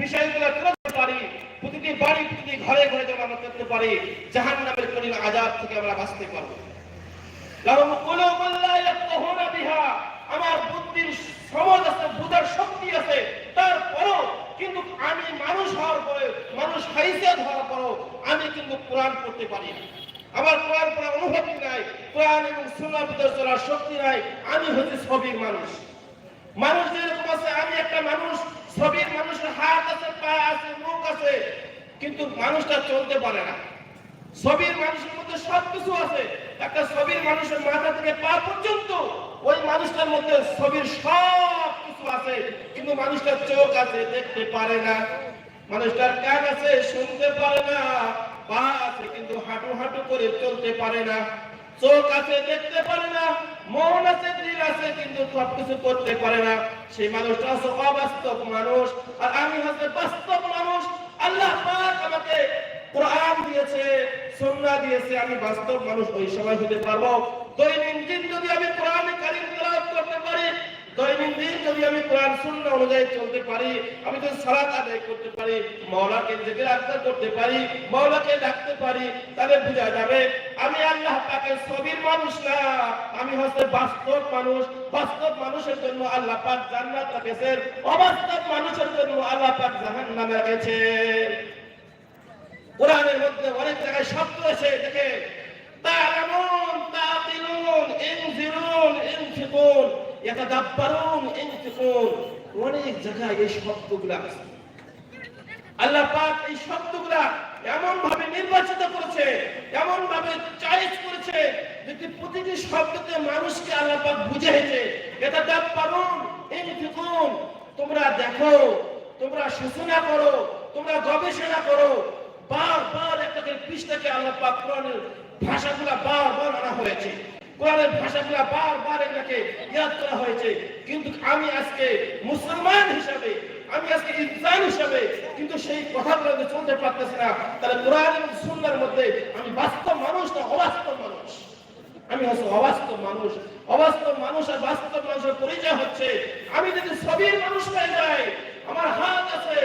বিষয়গুলো ধরতে পারি, প্রতিটি বাড়ি, প্রতিটি ঘরে ঘরে যেন আমরা করতে পারি জাহান নামের কঠিন আজাদ থেকে আমরা বাঁচতে পারব। আমার বুদ্ধির সমাজ আছে বুঝার শক্তি আছে কিন্তু আমি মানুষ হওয়ার পরে মানুষ আমি কিন্তু কোরআন পারি না। আমার কোরআন পড়ার অনুভূতি নাই, কোরআন এবং সুন্নাহ ভিতর চলার শক্তি নাই, আমি হচ্ছে ছবির মানুষ। মানুষ যেরকম আছে, আমি একটা মানুষ ছবির মানুষের হাত আছে, পা আছে, মুখ আছে, কিন্তু মানুষটা চলতে পারে না। ছবির মানুষের মধ্যে সব কিছু আছে। একটা ছবির মানুষের মাথা থেকে পা পর্যন্ত ওই মানুষটার মধ্যে ছবির সব কিছু আছে, কিন্তু মানুষটার চোখ আছে, দেখতে পারে না। মানুষটার কান আছে, শুনতে পারে না। পা আছে, কিন্তু হাঁটু হাঁটু করে চলতে পারে না। চোখ আছে, দেখতে পারে না। মন আছে, দিল আছে, কিন্তু সবকিছু করতে পারে না। সেই মানুষটা আছে অবাস্তব মানুষ, আর আমি হচ্ছে বাস্তব মানুষ। আল্লাহ পাক আমাকে কোরআন দিয়েছে, সুন্নাহ দিয়েছে, আমি বাস্তব মানুষ, ওই সময় হতে পারব। দৈনন্দিন যদি আমি কোরআন তেলাওয়াত করতে পারি দৈনন্দিন যদি আমি কোরআন, সুন্নাহ অনুযায়ী চলতে পারি, আমি যদি সালাত আদায় করতে পারি, মাওলাকে জিকির আজকার করতে পারি, মাওলাকে ডাকতে পারি, তাহলে বোঝা যাবে আমি আল্লাহ পাকের ছবির মানুষ না। আমি হচ্ছে বাস্তব মানুষ। বাস্তব মানুষের জন্য আল্লাহ পাক জান্নাত রেখেছেন। অবাস্তব মানুষের জন্য আল্লাহ পাক জাহান্নাম রেখেছেন। কোরআনের মধ্যে অনেক জায়গায় শব্দ আছে দেখে তাআলামুন তাআকিলুন ইনজিরুন ইনফিকুন। অনেক জায়গায় এই আছে। আল্লাহ পাক এই শব্দগুলা এমন ভাবে নির্বাচিত করেছে এমন ভাবে চয়েস করেছে যে প্রতিটি শব্দতে মানুষকে আল্লাহ পাক বুঝিয়েছে। এটা দাব পারুন ইনফিকুন। তোমরা দেখো, তোমরা সূচনা করো, তোমরা গবেষণা করো। বারবার একটা পৃষ্ঠাকে আল্লাহ পাক ভাষাগুলা বারবার আনা হয়েছে। কোরআনের ভাষাগুলা বারবার এটাকে ইয়াদ করা হয়েছে। কিন্তু আমি আজকে মুসলমান হিসাবে, আমি আজকে ইনসান হিসাবে, কিন্তু সেই কথাগুলো চলতে পারতেছি না। তাহলে কোরআন এবং সুন্নাহর মধ্যে আমি বাস্তব মানুষ না অবাস্তব মানুষ? আমি হচ্ছে অবাস্তব মানুষ। অবাস্তব মানুষ আর বাস্তব মানুষের পরিচয় হচ্ছে, আমি যদি ছবির মানুষ হয়ে যাই, আমার হাত আছে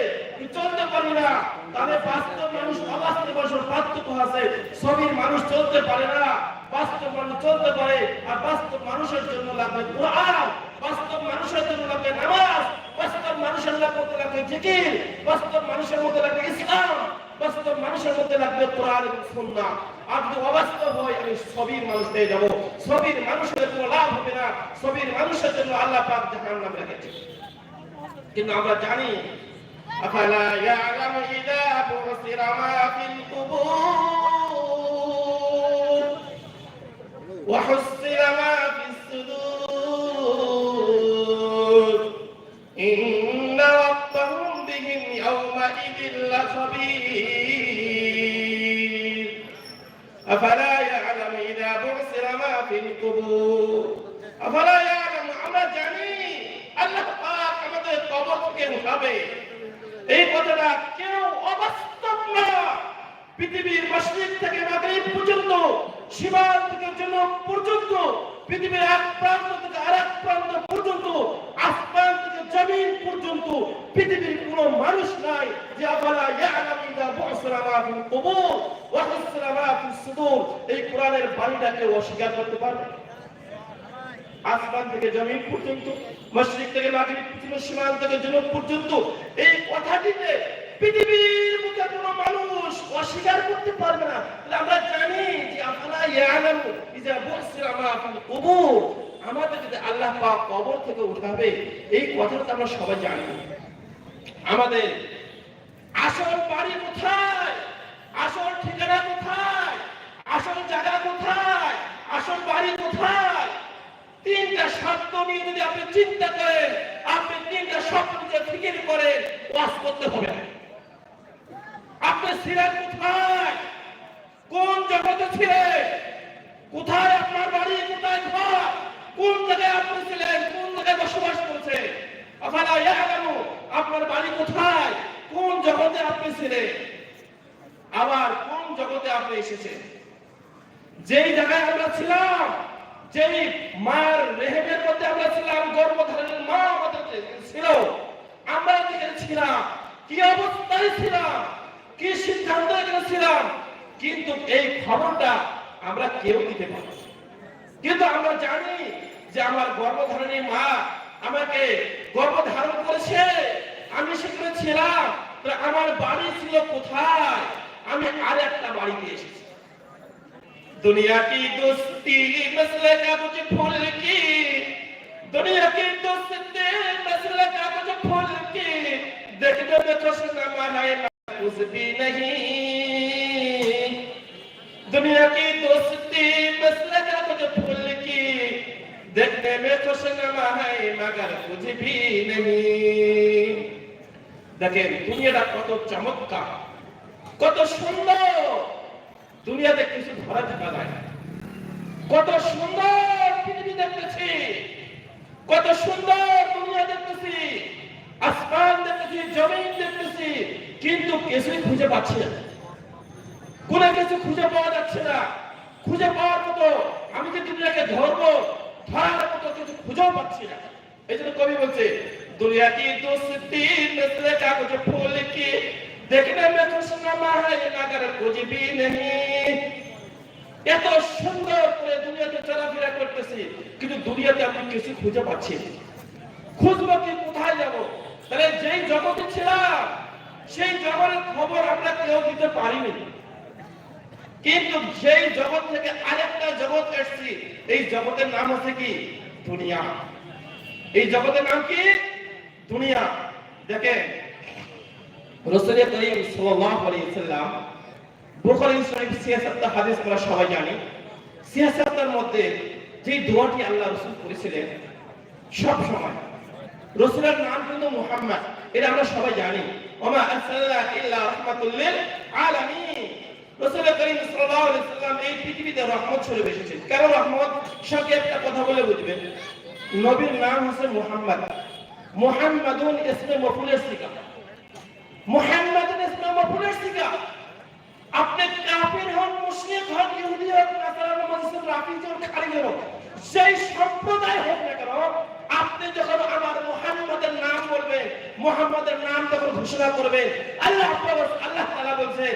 চলতে পারি না। তাহলে বাস্তব মানুষ অবাস্তব মানুষের পার্থক্য আছে, ছবির মানুষ চলতে পারে না। বাস্তব মানুষ চলতে পারে আর বাস্তব মানুষের জন্য লাগবে কোরআন। বাস্তব মানুষের জন্য লাগবে নামাজ। বাস্তব মানুষের লাগবে জিকির। বাস্তব মানুষের মধ্যে লাগবে ইসলাম। বাস্তব মানুষের মধ্যে লাগবে কোরআন এবং সুন্নাহ। আর যদি অবাস্তব হয়, আমি ছবির মানুষ ছবির মানুষের কোনো লাভ হবে না। ছবির মানুষের জন্য আল্লাহ পাক রেখেছে। কিন্তু আমরা জানি, আফালা ইয়ালামু ইযা বুসিরা মা ফিল কুবুর? উঠাবে এই কথাটা কেউ অবাস্তব না। পৃথিবীর মসজিদ থেকে মাগরিব পর্যন্ত সীমান্ত থেকে জনক পর্যন্ত, পৃথিবীর এক প্রান্ত থেকে আরেক প্রান্ত পর্যন্ত, আসমান থেকে জমিন পর্যন্ত পৃথিবীর কোনো মানুষ নাই যে আফালা ইয়ালামু ইযা বুসিরা মা ফিল কুবুর ওয়া হুসিরা মা ফিস সুদুর। এই কোরআনের বাণীটাকে অস্বীকার করতে পারবে? আসমান থেকে জমিন পর্যন্ত? মসজিদ থেকে মাগরিব পর্যন্ত সীমান্ত থেকে জনক পর্যন্ত এই কথাটিতে পৃথিবীর মুখে কোনো মানুষ অস্বীকার করতে পারবে না। আমরা জানি যে আপনারা ইয়ালামু ইজা বুসিরা মা ফিল কুবুর। আমাদের যদি আল্লাহ পাক কবর থেকে উঠাবে, এই কথাটা আমরা সবাই জানি। আমাদের আসল বাড়ি কোথায়? আসল ঠিকানা কোথায়? আসল জায়গা কোথায়? আসল বাড়ি কোথায়? তিনটা শব্দ নিয়ে যদি আপনি চিন্তা করেন, আপনি তিনটা নিয়ে ফিকির করেন, ওয়াজ করতে হবে। আপনি ছিলেন কোথায়? কোন জগতে ছিলেন? কোথায় আপনার বাড়ি? কোথায় ঘর? কোন জায়গায় আপনি ছিলেন? কোন জায়গায় বসবাস করছেন? আপনারা ইয়ালামু, আপনার বাড়ি কোথায়? কোন জগতে আপনি ছিলেন? আবার কোন জগতে আপনি এসেছেন? যেই জায়গায় আমরা ছিলাম যেই মায়ের রেহেমের মধ্যে আমরা ছিলাম, গর্ভধারণের মা আমাদের ছিল, আমরা যেখানে ছিলাম, কি অবস্থায় ছিলাম, কি সিদ্ধান্ত ছিলাম, কিন্তু এই খবরটা আমরা কেউ দিতে পারি কিন্তু আমরা জানি যে আমার গর্ভধারণী মা আমাকে গর্ভধারণ করেছে, আমি সেখানে ছিলাম আমার বাড়ি ছিল কোথায়? আমি আর একটা বাড়িতে এসেছি। दुनिया की दोस्ती मसले का कुछ फूल की दुनिया की दोस्ती मसले का कुछ फूल की देखने में खुशनमा है कुछ भी नहीं दुनिया की दोस्ती मसले का कुछ फूल की देखने में खुशनमा है मगर कुछ भी नहीं দেখেন দুনিয়াটা কত চমৎকার কত সুন্দর দুনিয়াতে কিছু ধরা থাকা যায় কত সুন্দর পৃথিবী দেখতেছি। কত সুন্দর দুনিয়া দেখতেছি। আসমান দেখতেছি, জমিন দেখতেছি। কিন্তু কিছুই খুঁজে পাচ্ছি না। কোন কিছু খুঁজে পাওয়া যাচ্ছে না। খুঁজে পাওয়ার মতো আমি যে দুনিয়াকে ধরবো, ধরার মতো কিছু খুঁজেও পাচ্ছি না। এই জন্য কবি বলছে দুনিয়া কি দোস্তি নসলে কাগজ ফুল কি দেখলে খুঁজিবি নেই। এত সুন্দর করে দুনিয়াতে চলাফেরা করতেছি, কিন্তু দুনিয়াতে আমি কিছু খুঁজে পাচ্ছি খুঁজবো কি, কোথায় যাব? তাহলে যেই জগতে ছিলাম, সেই জগতের খবর আমরা কেউ দিতে পারিনি। কিন্তু যেই জগৎ থেকে আরেকটা জগৎ এসছি, এই জগতের নাম হচ্ছে কি? দুনিয়া। এই জগতের নাম কি? দুনিয়া। দেখেন রসুল করিম সাল্লাল্লাহু আলাইহি সাল্লাম বুখারী শরীফ সিয়াসাত হাদিস আমরা সবাই জানি। সিয়াসাতের মধ্যে যে দোয়াটি আল্লাহ রাসূল করেছিলেন, সব সময়। রসুলের নাম কিন্তু মুহাম্মদ, এটা আমরা সবাই জানি। ওমা আরসালনা ইল্লা রাহমাতুল লিল আলামিন। রসুল করিম সাল্লাল্লাহু আলাইহি সাল্লাম এই পৃথিবীতে রহমত ছড়িয়ে কেন রহমত? সঙ্গে একটা কথা বলে বুঝবেন। নবীর নাম হচ্ছে মুহাম্মদ। মুহাম্মাদুন ইসমে মফুলের মুহাম্মাদুন ইসলাম সিকা আপনি কাফির হন মুসলিম হন, ইহুদি হন নাসারা মানুষের রাফিজ হন খালিদ হন সেই সম্প্রদায় হোক না কেন, আপনি যখন আমার মুহাম্মাদের নাম বলবেন, মুহাম্মাদের নাম যখন ঘোষণা করবেন, আল্লাহ আল্লাহ তাআলা বলছেন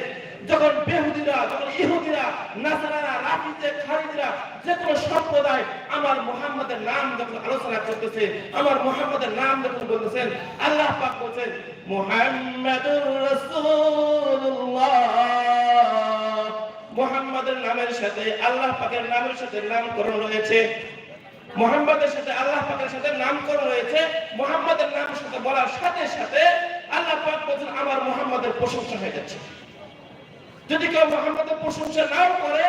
যখন বেহুদিরা, যখন ইহুদিরা, নাসারারা রাফিজে খালিদরা যে কোনো সম্প্রদায় আমার মুহাম্মাদের নাম যখন আলোচনা করতেছে, আমার মুহাম্মাদের নাম যখন বলতেছেন, আল্লাহ পাক বলছেন, মুহাম্মাদুর রাসূলুল্লাহ। মুহাম্মাদের নামের সাথে আল্লাহ পাকের নামের সাথে নামকরণ রয়েছে। মোহাম্মদের সাথে আল্লাহ পাকের সাথে নামকরণ রয়েছে। মোহাম্মদের নামের সাথে বলার সাথে সাথে আল্লাহ পাক বলছেন, আমার মোহাম্মদের প্রশংসা হয়ে যাচ্ছে। যদি কেউ মোহাম্মদের প্রশংসা নাও করে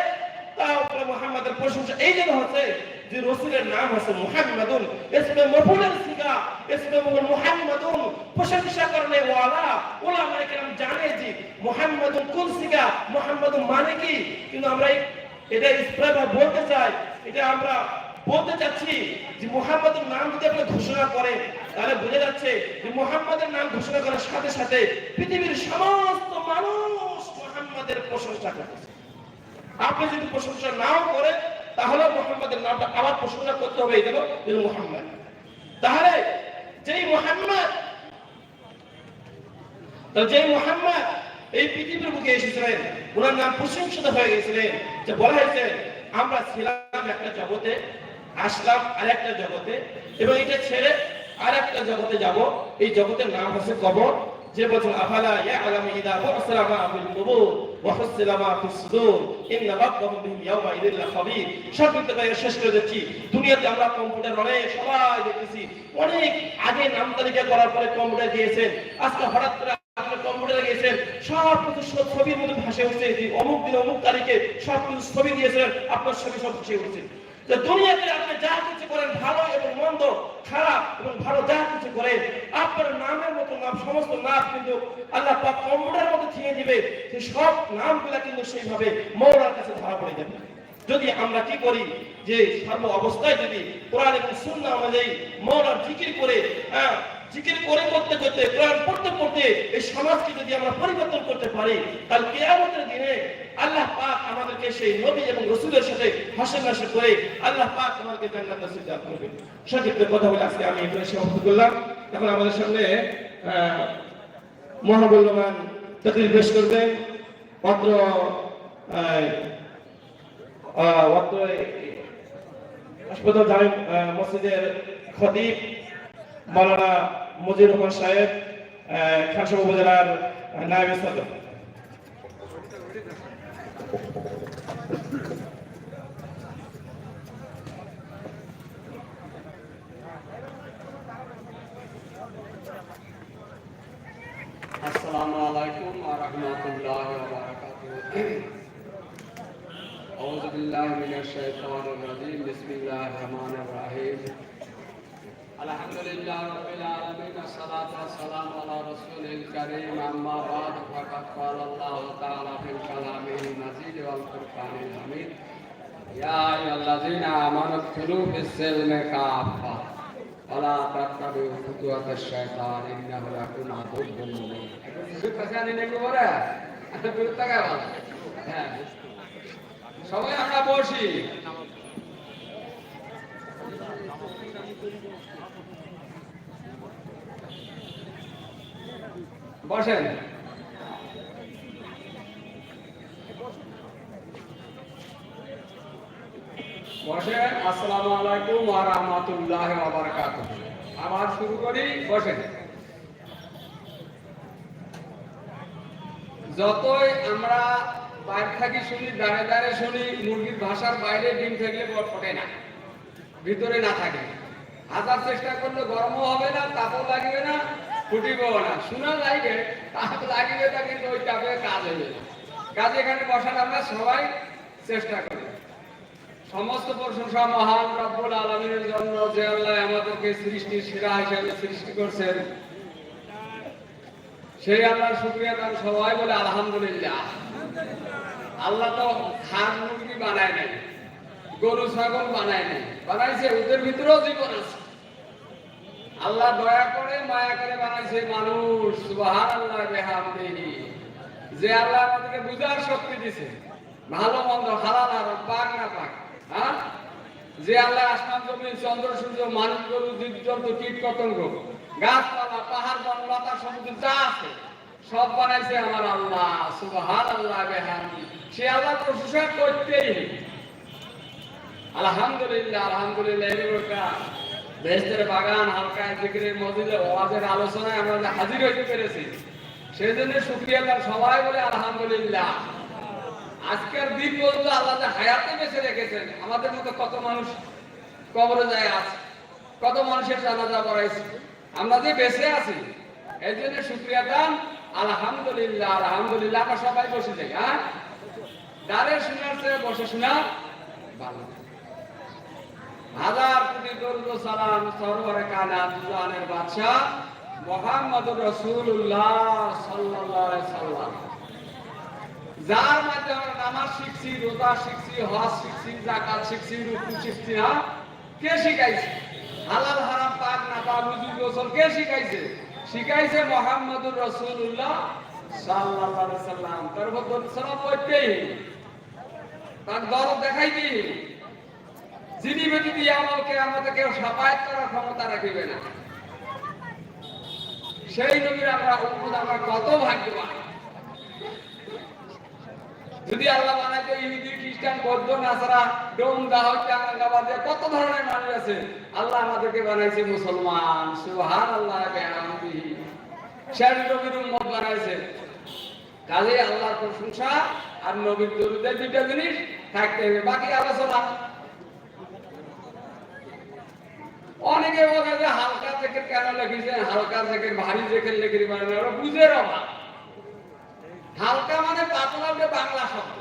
করে মোহাম্মদের প্রশংসা। এই জন্য হচ্ছে যে রসুলের নাম হচ্ছে মুহাম্মাদুন। ইসমে মফুলের সিগা, ইসমে মুহাম্মাদুন। প্রশংসা করলে ওয়ালা ওলামা কেরাম জানে যে মুহাম্মাদুন কোন সিগা, মুহাম্মাদুন মানে কি? কিন্তু আমরা এটা স্প্রেড বলতে চাই, এটা আমরা বলতে চাচ্ছি যে মুহাম্মাদের নাম যদি আপনি ঘোষণা করেন, তাহলে বোঝা যাচ্ছে যে মুহাম্মাদের নাম ঘোষণা করার সাথে সাথে পৃথিবীর সমস্ত মানুষ মুহাম্মাদের প্রশংসা করতেছে। আপনি যদি প্রশংসা নাও করেন তাহলে মুহাম্মাদের নামটা আবার প্রশংসা করতে হবে, এই জন্য মুহাম্মদ। তাহলে যেই মুহাম্মদ যেই মুহাম্মদ এই পৃথিবীর বুকে এসেছিলেন, ওনার নাম প্রশংসিত হয়ে গেছিলেন, যে বলা হয়েছে, আমরা ছিলাম একটা জগতে, আসলাম আরেকটা জগতে, এবং এটা ছেড়ে আরেকটা জগতে যাব। এই জগতের নাম হচ্ছে কবর, যে বলছেন আফালা ইয়ালামু ইদা বুসরা মা ফিল কুবুর? করে দিচ্ছি। দুনিয়াতে আমরা কম্পিউটার অনেক সবাই দেখতেছি। অনেক আগে নাম তালিকা করার পরে কম্পিউটার দিয়েছেন আজকে হঠাৎ করে আপনি কম্পিউটারে সব কিছু ছবির মধ্যে ভাসে উঠছে। অমুক দিন অমুক তারিখে সব কিছু ছবি দিয়েছিলেন। আপনার ছবি সব ভাসে উঠছে। যে দুনিয়াতে আপনি যা কিছু করেন ভালো এবং মন্দ, খারাপ এবং ভালো যা কিছু করেন, আপনার নামের মতো নাম, সমস্ত নাম কিন্তু আল্লাহ পাক কম্পিউটারের মতো থিয়ে দিবে সে সব নামগুলা কিন্তু সেইভাবে মৌলার কাছে ধরা পড়ে যাবে। যদি আমরা কি করি যে সর্ব অবস্থায় যদি কোরআন এবং সুন্নাহ অনুযায়ী মৌলার জিকির করে হ্যাঁ জিকির করে করতে করতে, কোরআন পড়তে পড়তে এই সমাজকে যদি আমরা পরিবর্তন করতে পারি, তাহলে কিয়ামতের দিনে আল্লাহ পাক আমাদেরকে সেই নবী এবং রসুলের সাথে হাসি হাসি করে আল্লাহ পাক আমাদেরকে জান্নাত নসিব দান করবে। সঠিক কথা বলে আজকে আমি এখানে সমাপ্ত করলাম। এখন আমাদের সামনে মহামূল্যবান তকরির পেশ করবেন অত্র অত্র হাসপাতাল জামে মসজিদের খতিব মাওলানা মজির রহমান সাহেব খাসা উপজেলার নায়ব সাদক لله رب العالمين الصلاة والسلام على رسول الكريم أما بعد فقد قال الله تعالى في كلامه المجيد والقرآن الحميد يا أيها الذين آمنوا ادخلوا في السلم كافة ولا تتبعوا خطوات الشيطان إنه لكم عدو مبين বুঝতেছেন নাকি বলে বিরুদ্ধ গেল হ্যাঁ সবাই আমরা বসি বসেন। বসেন, আসসালামু আলাইকুম ওয়া রাহমাতুল্লাহি ওয়া বারাকাতুহু। আবার শুরু করি, বসেন। যতই আমরা বাইরে থাকি শুনি, দাঁড়ে দাঁড়ে শুনি, মুরগির ভাষার বাইরে ডিম থাকলে বড় ফোটে না, ভিতরে না থাকে। হাজার চেষ্টা করলে গরমও হবে না, তাপও লাগবে না ফুটিবেও না। শোনা লাগবে তাপ লাগবে তা কিন্তু ওই তাপে কাজ হয়ে যাবে। কাজ এখানে বসার আমরা সবাই চেষ্টা করি। সমস্ত প্রশংসা মহান রব্বুল আলমীর জন্য যে আল্লাহ আমাদেরকে সৃষ্টির সেরা হিসেবে সৃষ্টি করছেন। সেই আল্লাহর শুক্রিয়া তার সবাই বলে আলহামদুলিল্লাহ। আল্লাহ তো খান মুরগি বানায় নাই, গরু, ছাগল বানায় নাই। বানাইছে, ওদের ভিতরেও জীবন আছে। আল্লাহ দয়া করে, মায়া করে বানাইছে মানুষ। সুবহান আল্লাহ বেহামদিহি। যে আল্লাহ আমাদেরকে বুঝার শক্তি দিছে। ভালো মন্দ, হালাল আর পাক না পাক হ্যাঁ? যে আল্লাহ আসমান, জমিন, চন্দ্র, সূর্য, মানুষ, গরু কীট, পতঙ্গ, গাছপালা, পাহাড়, বন, লতা, সমুদ্র, যা আছে, সব বানাইছে আমার আল্লাহ। সুবহান আল্লাহ বেহামদি সে আল্লাহ প্রশংসা করতেই। আলহামদুলিল্লাহ আলহামদুলিল্লাহ, এরকম বেহেস্তের বাগান হালকা জিকিরের ওয়াজের আলোচনায় আমরা যে হাজির হইতে পেরেছি সেই জন্য তার সবাই বলে আলহামদুলিল্লাহ। আজকের দিন পর্যন্ত আল্লাহ যে হায়াতে বেঁচে রেখেছেন, আমাদের মতো কত মানুষ কবরে যায় আছে, কত মানুষের আমরা যে বেঁচে আছি এই জন্য শুক্রিয়া দান আলহামদুলিল্লাহ আলহামদুলিল্লাহ, আমরা সবাই বসে যাই হ্যাঁ? দাঁড়িয়ে শোনার চেয়ে বসে শোনা ভালো। হাজার কোটি দরুদ সালাম সরওয়ারে কায়নাত জানের বাদশা মুহাম্মদুর রাসূলুল্লাহ সাল্লাল্লাহু সাল্লাম। যার মাধ্যমে নামাজ শিখছি, রোজা শিখছি, হজ শিখছি, যাকাত শিখছি, রুকু শিখছি না কে শিখাইছে? হালাল, হারাম, পাক না পাক রুজু, গোসল কে শিখাইছে? শিখাইছে মুহাম্মদুর রাসূলুল্লাহ সাল্লাল্লাহু আলাইহি সাল্লাম। তার উপর সালাম পড়তেই। তার দরদ দেখাই দিই যিনি দিয়ে আমলকে আমাদের সাফায়াত করার ক্ষমতা রাখিবে না সেই নবীর আমরা উম্মত, আমরা কত ভাগ্যবান। যদি আল্লাহ বানাইতে ইহুদি, খ্রিস্টান, বৌদ্ধ, নাসারা ডোম দাহত চাঙ্গাবাদে কত ধরনের মানুষ আছে, আল্লাহ আমাদেরকে বানাইছে মুসলমান। সুবহান আল্লাহ শেষ নবীর উম্মত বানাইছে। কাজে আল্লাহর প্রশংসা আর নবীর দরুদের দুইটা জিনিস থাকতে হবে। বাকি আলোচনা অনেকে বলে যে হালকা জ্যাকেট কেন লিখেছেন হালকা জ্যাকেট, ভারী জ্যাকেট লিখে মানে ওরা বুঝে অভাব। হালকা মানে পাতলা এটা বাংলা শব্দ।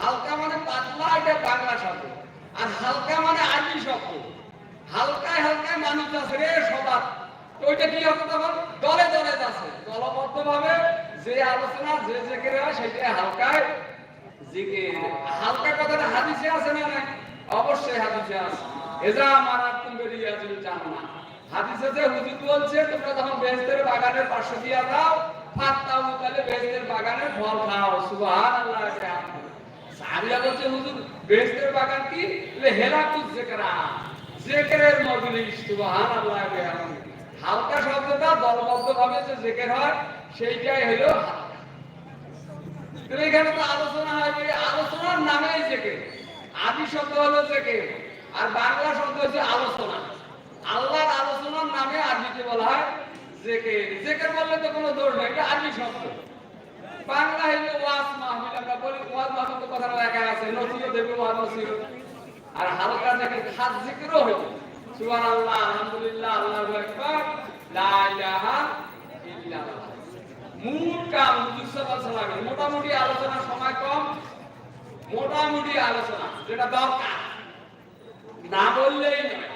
হালকা মানে পাতলা এটা বাংলা শব্দ। আর হালকা মানে আরবি শব্দ। হালকায় হালকায় মানুষ আছে রে সবার। তো ওইটা কি হবে তখন? দলে দলে আছে। দলবদ্ধ ভাবে যে আলোচনা, যে জেকের হয় সেটা হালকায় জিকির হালকা কথাটা হাদিসে আছে না অবশ্যই হাদিসে আছে। এজা মারা জান্নাহ হাদিসে যে হুজুর বলছে, তোমরা যখন বেহেশতের বাগানের দাও বাগানের ফল খাও। সুবহানাল্লাহ বলছে, হুজুর, বেহেশতের বাগান কি? হেলাকুজ জিকরা। জিকিরের মজলিস, সুবহানাল্লাহ হালকা শব্দটা যে জেকের হয়, সেইটাই হলো এখানে তো আলোচনা হয় যে, আলোচনার জেকের। আদি শব্দ হলো জেকের, আর বাংলা শব্দ হচ্ছে আলোচনা। আল্লাহর আলোচনার নামে আরবিতে বলা হয় জেকের। জেকের বললে তো কোনো দোষ নেই, এটা আরবি শব্দ। বাংলা হইল ওয়াজ মাহফিল, আমরা বলি ওয়াজ মাহফিল তো কথা লেখা আছে নসিও দেবে ওয়াজ আর হালকা থেকে খাস জিকিরও হইল। সুবহানাল্লাহ, আলহামদুলিল্লাহ, আল্লাহু আকবার, লা ইলাহা ইল্লাল্লাহ। মূল কাম মোটামুটি আলোচনা সময় কম, মোটামুটি আলোচনা, যেটা দরকার। না বললেই নয়।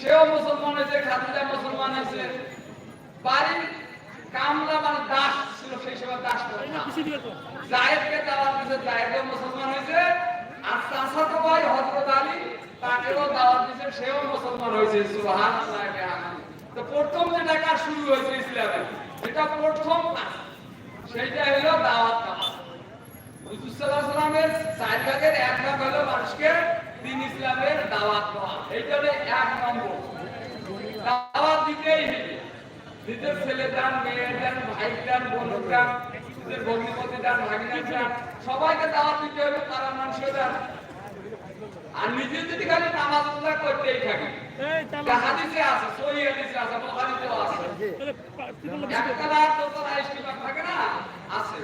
সেও মুসলমান হয়েছে, খাদিজা মুসলমান হয়েছে। বাড়ির কামলা মানে দাস ছিল, সেই সময় দাস জায়েদকে দাওয়াত দিছে জায়েদও মুসলমান হয়েছে। আর চাচাতো ভাই হযরত আলী, তাকেও দাওয়াত দিছে সেও মুসলমান হয়েছে, সুবহানাল্লাহ তো প্রথম যেটা কাজ শুরু হয়েছে ইসলামে? এটা প্রথম সেইটা হলো দাওয়াত কাজ হুজুর আলাইহি সাল্লামের চার ভাগের এক ভাগ হলো মানুষকে দিন ইসলামের দাওয়াত দেওয়া। এক নম্বর, দাওয়াত দিতেই হবে। নিজের ছেলে দান, মেয়ে দান, ভাই দান বোন দান, নিজের ভগ্নিপতি দান, ভাগিনা দান, সবাইকে দাওয়াত দিতে হবে, তারা মানুষের দান। আর নিজে যদি খালি নামাজ রোজা করতেই থাকে হাদিসে আছে, সহি হাদিসে আছে, বুখারীতেও আছে। একতলা দোতলা ইস্তিমা থাকে না? আছে।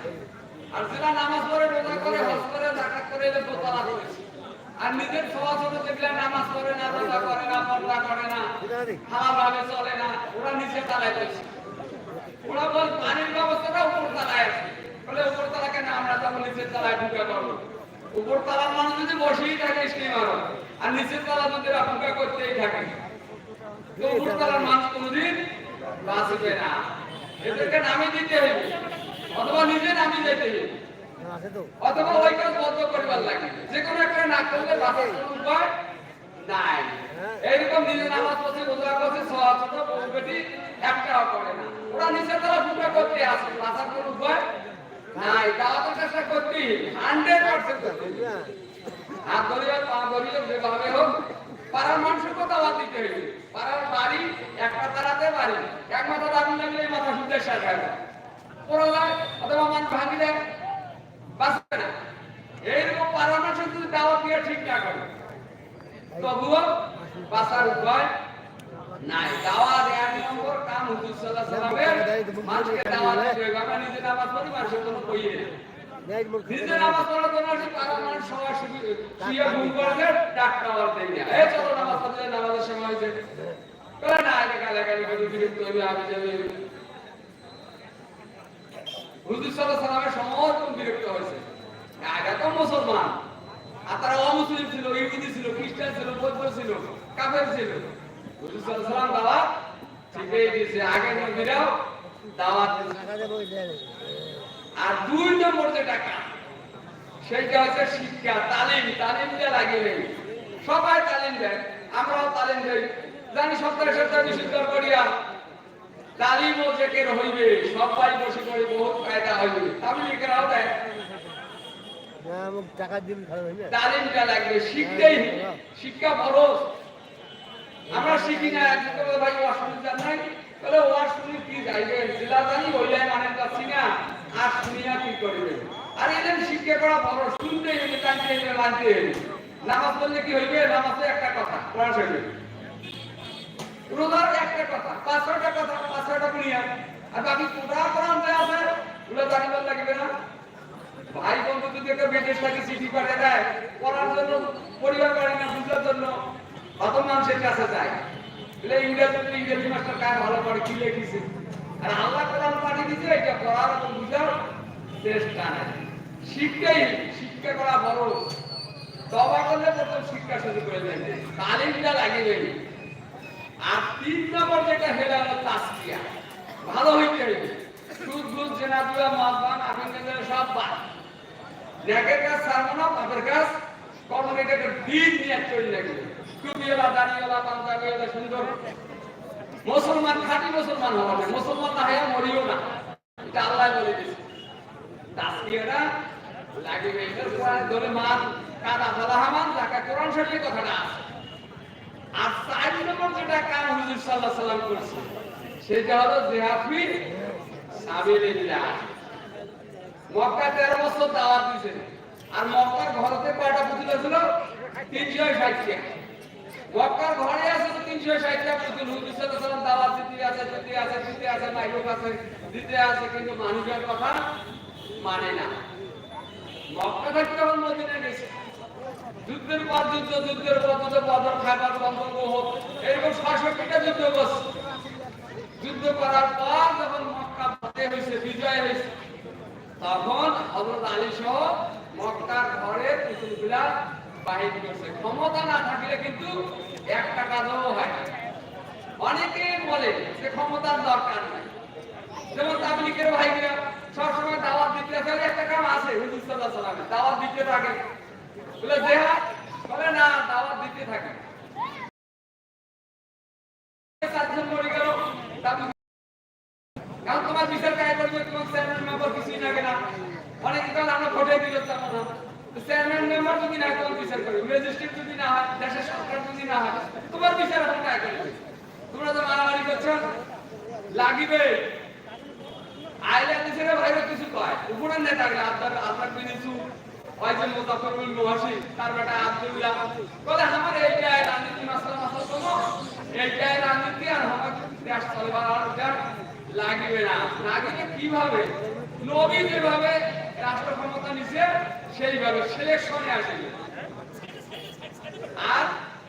আর যারা নামাজ পড়ে রোজা করে, হজ করে জাকাত করে দোতলা করেছে আর নিজের সমাজ ছোট নামাজ পড়ে না, রোজা করে না, পর্দা করে না হালাল ভাবে চলে না, ওরা নিচে তালায় রয়েছে ওরা বল, পানির ব্যবস্থাটা উপর তালায় আছে। বলে উপর তালা কেন আমরা তখন নিচের তালায় ঢুকে করব উপর তালার মানুষ যদি বসেই থাকে স্টিমার আর নিচের তালা যদি ঢুকে করতেই থাকে। উপর তালার মানুষ কোনোদিন বাঁচবে না। এদেরকে নামে দিতে হবে, অথবা নিজে নামে যেতে হবে। অথবা ওই কাজ বন্ধ করিবার লাগে। যে কোনো একটা না করলে বাঁচার কোনো উপায় নাই। এইরকম নিজে নামাজ পড়ছে রোজা করছে সওয়া ছোট বউ বেটি একটাও করে না। ওরা নিচে তারা ঢুকে করতে আসে বাঁচার কোনো উপায় নাই। দাওয়াতের চেষ্টা করতে হান্ড্রেড পার্সেন্ট হাত ধরিয়ে পা ধরিয়ে যেভাবে হোক পাড়ার মানুষের কথা বাদ দিতে হবে পাড়ার বাড়ি একটা তারাতে বাড়ি। এক মাথা দাবি লাগলে মাথা সুদের শেষ হয় না। পড়া যায় অথবা মান ভাঙি দেয় বাঁচবে না এইরকম মানুষের যদি দাওয়াত দিয়ে ঠিক না করে তবুও বাঁচার উপায় নাই। দাওয়াত এক নম্বর কাম হুজুর আলাইহি সাল্লামের মানুষকে দাওয়াত দিতে হবে নিজে নামাজ পড়ি মানুষের কোনো কইয়ে নিজে নামাজ পড়ার জন্য পাড়ার মানুষ সবাই শুয়ে ঘুম করেছে ডাক্তার আবার দেয় না। এই চলো নামাজ পড়তে নামাজের সময় হয়েছে। না আগে কালে কালে বিরক্ত হইবে আমি যাবে হুজুর আলাইহি সাল্লামের সমর্থন বিরক্ত হয়েছে। আগে তো মুসলমান। আর তারা অমুসলিম ছিল, ইহুদি ছিল, খ্রিস্টান ছিল, বৌদ্ধ ছিল, কাফের ছিল। হুজুর আলাইহি সাল্লাম দাওয়াত ঠিকই দিয়েছে, আগে নবীরাও দাওয়াত আর দুই নম্বর যে টাকা সেইটা হচ্ছে শিক্ষা, তালিম। তালিম দিয়ে লাগিয়ে সবাই তালিম দেয়, আমরাও তালিম দেই। জানি সপ্তাহে সপ্তাহে বিশুদ্ধ করিয়া তালিম ও জেকের হইবে সবাই বসে করে বহুত কায়দা হইবে। তাবলিগেরাও দেয় শিক্ষা খরচ আমরা শিখি না ভাই চান নাই। তাহলে ওয়াজ শুনি কি যাইবে? মানে পাচ্ছি না। আর কি করবে? আর এদের শিক্ষা করা বড় শুনতে মানতে নামাজ পড়লে কি হইবে? নামাজে একটা কথা রোজার একটা কথা পাঁচ ছয়টা কথা পাঁচ ছয়টা কুড়িয়া আর বাকি কোটা কোরআন যে আছে ওগুলো জানিবার লাগবে না। ভাই বন্ধু, যদি একটা বিদেশ থেকে চিঠি পাঠিয়ে দেয়, পড়ার জন্য, পরিবার পারে না, বুঝার জন্য অত মানুষের কাছে যায়? বলে ইংরেজি ইংরেজি মাস্টার কায় ভালো করে কি লিখেছে? আর আল্লাহ কোরআন পাঠিয়ে দিচ্ছে এটা পড়ার এবং বুঝার চেষ্টা নাই। শিক্ষাই, শিক্ষা করা বড়। তবা করলে প্রথম শিক্ষা শুরু করে দেয়। তালিমটা লাগিয়ে দেয়। আর তিন নম্বর যেটা সেটা হলো তাস্কিয়া। ভালো হইতে হইবে। সুদ গুদ জেনা দুয়া মদ সব বাদ। নেকের কাজ ছাড়বো না পাপের কাজ কর্ম দিন নিয়ে চলে লাগবে টুপিওয়ালা দাঁড়িয়েওয়ালা পাঞ্জাবিওয়ালা সুন্দর। মুসলমান, খাঁটি মুসলমান হওয়া মুসলমান না হয়ে মরিও না। এটা আল্লাহ বলে দিয়েছে তাস্কিয়াটা লাগিবে ধরে মান কাদা ফালা হামান যাকে কোরআন শরীফে কথাটা আছে। আর চার নম্বর যেটা কাম হুজুর আলাইহি সাল্লাম করেছে, সেটা হলো জিহাফি সাবিলিল্লাহ। মক্কা তেরো বছর দাওয়াত দিয়েছে। আর মক্কার কয়টা পুতুল ছিল তিনশো ষাটটা। মক্কার ঘরে আছে তো তিনশো ষাটটা পুতুল। হুজুর আলাইহি সাল্লাম দাওয়াত দিতে আছে দিতে আছে দিতে আছে আছে, দিতে আছে, কিন্তু মানুষের কথা মানে না। মক্কা থেকে যখন মদিনা গেছে। যুদ্ধের পর যুদ্ধ, যুদ্ধের পর যুদ্ধ, বদর খাবার বন্ধ হোক এরকম ছয়ষট্টিটা যুদ্ধ করছে যুদ্ধ করার পর যখন মক্কা ফাতে হয়েছে, বিজয় হয়েছে, তখন হজরত আলী সহ মক্কার ঘরে পুতুলগুলা বাহির করছে। ক্ষমতা না থাকলে কিন্তু একটা কাজও হয় না। অনেকে বলে যে ক্ষমতার দরকার নাই। যেমন তাবলিকের ভাইরা সবসময় দাওয়াত দিতে একটা কাম আছে, হুজুর আলাইহি ওয়াসাল্লাম দাওয়াত দিতে থাকে। বলে জেহাদ বলে না, দাওয়াত দিতে থাকে। চারজন মরে গেল কারণ তোমার বিচার কাজ করবে? তোমার চেয়ারম্যান মেম্বার কিছুই লাগে না। অনেকে কাল আমরা ভোটে দিল তার চেয়ারম্যান মেম্বার যদি না তোমার বিচার করবে? ম্যাজিস্ট্রেট যদি না হয়, দেশের সরকার যদি না হয়, তোমার বিচার এখন কাজ করবে? তোমরা তো মারামারি করছ। লাগিবে। আইলে দেশের বাইরে কিছু কয়। উপরে নেতা গেলে আপনার আপনার বিনিসু যে মুহাসি তার বেটা বলে আমার এইটাই রাজনীতি আর আমার না। লাগিবে কীভাবে? নবী যেভাবে রাষ্ট্র ক্ষমতা নিছে, সেইভাবে সিলেকশনে আসবে। আর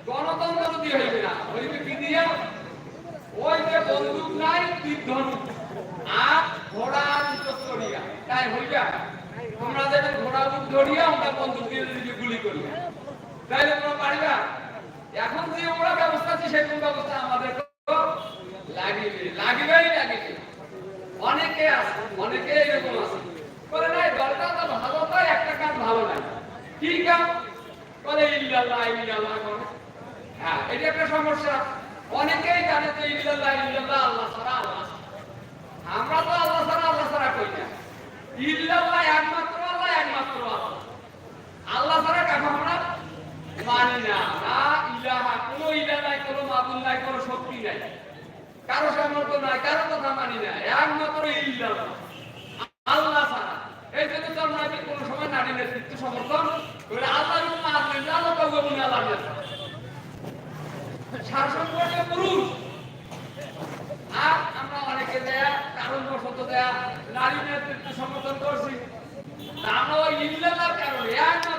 গণতন্ত্র যদি হইবে না, হইবে কি দিয়া? ওই যে বন্দুক নাই, তীর ধনুক। আর ঘোড়া চরিয়া তাই হইবা তোমরা যেটা ঘোড়া মুখ ধরিয়া আমরা বন্দুক দিয়ে গুলি করি। তাইলে তোমরা পারিবা? এখন যে ওরা ব্যবস্থা আছে সেরকম ব্যবস্থা আমাদের লাগিবে, লাগিবেই লাগিবে। অনেকে আছে, অনেকে এরকম আছে। বলে, নাই দলটা তো ভালো তো একটা কাজ ভালো নাই। কি কাজ বলে, ইল্লাল্লাহ ইল্লাল্লাহ করে হ্যাঁ এটা একটা সমস্যা। অনেকেই জানে যে, ইল্লাল্লাহ ইল্লাল্লাহ, আল্লাহ ছাড়া আল্লাহ আমরা তো আল্লাহ ছাড়া আল্লাহ ছাড়া কই না। ইল্লাল্লাহ একমাত্র আল্লাহ ছাড়া কাকে আমরা মানি না। না ইলাহা, কোনো ইলাহ নাই, কোনো মাবুদ নাই, কোনো শক্তি নাই। কারও সামর্থ্য নাই, কারও কথা মানি না। একমাত্র ইল্লাল্লাহ আল্লাহ। ছাড়া। এই জন্য তো নাবি কোনো সময় নারী নেতৃত্ব সমর্থন করে আল্লাহর উপর আসলেন আল্লাহ কাউকে মনে আল্লাহ শাসন পুরুষ। আর আমরা অনেকে দেয়া কারণ বশত দেয়া নারী নেতৃত্ব সমর্থন করছি। আমরা ওই ইল্লাল্লাহর কারণে একমাত্র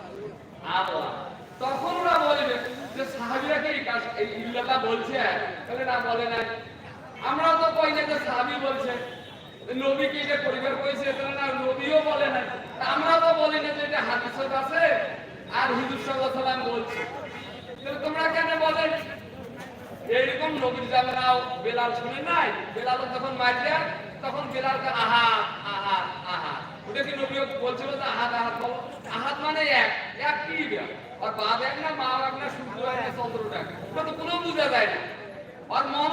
আল্লাহ তখন ওরা বলবে যে সাহাবীরা কি এই কাজ বলছে? তাহলে না বলে না আমরাও তো কই না যে সাহাবী বলছে। নবী কি এটা পরিবার করেছে, তাহলে না নবীও বলে না আমরা তো বলি না যে এটা হাদিসত আছে আর হুজুর আলাইহি সাল্লাম বলছে। তাহলে তোমরা কেন বলে? এইরকম নবীর জামেরাও বেলাল শুনে নাই? বেলাল যখন মার তখন বেলালকে আহাত আহাত আহাত ওটা কি নবী বলছিল যে আহাত আহাত বলো। আহাত মানে এক এক কি আর বাদ এক না, মা এক না সূর্য এক না চন্দ্র ওটা তো কোনো বোঝা যায় না। আর মন